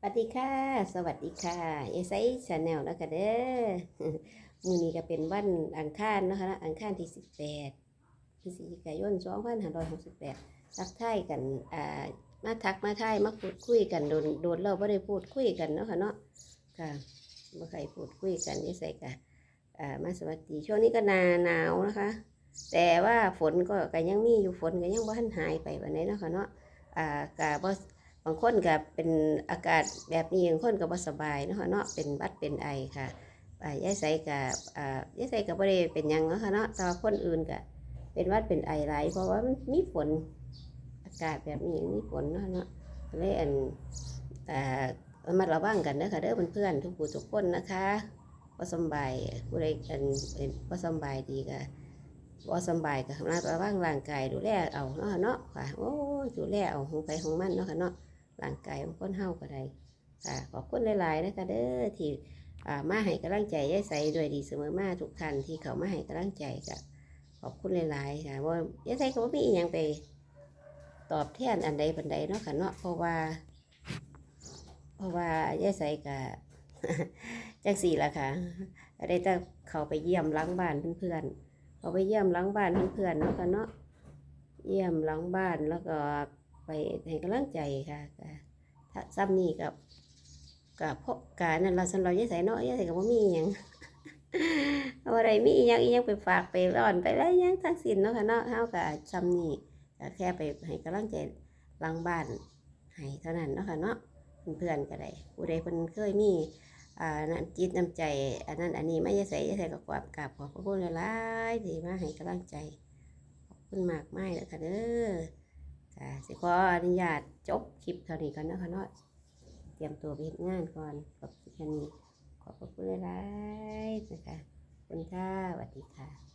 สวัสดีค่ะ สวัสดีค่ะเอไซชาแนลนะคะเด้อมือนี้ก็เป็นวันอังคารนะคะนะอังคารที่18พฤศจิกายน2568ทักทายกันอ่ามาทักมาทายมาพูดคุยกันโดนโดนเราไม่ได้พูดคุยกันเนาะค่ะเนาะค่ะมื่ใครพูดคุยกันเอไซก็อ่ามาสวัสดีช่วงนี้ก็นาหนาวนะคะ แต่ว่าฝนก็ก็ยังมีอยู่ฝนก็ยังบ่ทันหายไปวันนี้เนาะค่ะเนาะอ่ากะบ่างคนก็เป็นอากาศแบบนี้บางคนก็บ่สบายเนาะเนาะเป็นหวัดเป็นไอค่ะอ่ายายใสกับอ่ายายใสก็บ่ได้เป็นยังเนาะค่ะเนาะแต่ว่าคนอื่นก็เป็นวัดเป็นไอหลายเพราะว่ามันมีฝนอากาศแบบนี้มีฝนเนาะเนาะเลยอันอ่ามัดระวังกันเด้อค่ะเด้อเพื่อนๆทุกผู้ทุกคนนะคะบ่สบายผู้ใดอันเป็นบ่สบายดีก็บ่สบายก็ระมัดระวังร่างกายดูแลเอาเนาะเนาะค่ะโอ้ดูแลเอาของไปของมันเนาะค่ะเนาะ ร่างกายของคนเฮาก็ได้ค่ะขอบคุณหลายๆนะคะเด้อที่มาให้กำลังใจยายใสด้วยดีเสมอมาทุกท่านที่เขามาให้กำลังใจก็ขอบคุณหลายๆค่ะว่ายายใสก็บ่มีอหยังไปตอบแทนอันใดปันใดเนาะค่ะเนาะเพราะว่า เพราะว่ายายใสก็จังสี่ละค่ะได้แต่เขาไปเยี่ยมล้างบ้านเพื่อนๆเขาไปเยี่ยมล้างบ้านเพื่อนๆเนาะค่ะเนาะเยี่ยมล้างบ้านแล้วก็ ไปให้กำลังใจค่ะถ้าซ้ำนี่กับกับพบการนั่นเราสันเราแย่ใส่เนาะแย่ใส่กับว่ามีอหยังเอาอะไรมีอหยังอหยังไปฝากไปร้อนไปอะไรยังทั้งสิ้นเนาะค่ะเนาะเฮากับซ้ำนี่ก็แค่ไปให้กำลังใจลังบ้านให้เท่านั้นเนาะค่ะเนาะเพื่อนๆก็ได้ผู้ใดเพิ่นเคยมีอ่านั่นจิตน้ำใจ อันนั้นอันนี้ไม่แย่ใส่แย่ใส่กับความกราบขอบพระคุณหลายๆที่มาให้กำลังใจขอบคุณมากมายเลยค่ะเด้อะ สิขออนุญาตจบคลิปเท่านี้ก่อนนะคะเนาะเตรียมตัวไปเฮ็ดงานก่อนขอบคุณแค่นี้ขอบคุณหลายๆนะคะคุณค่ะสวัสดีค่ะ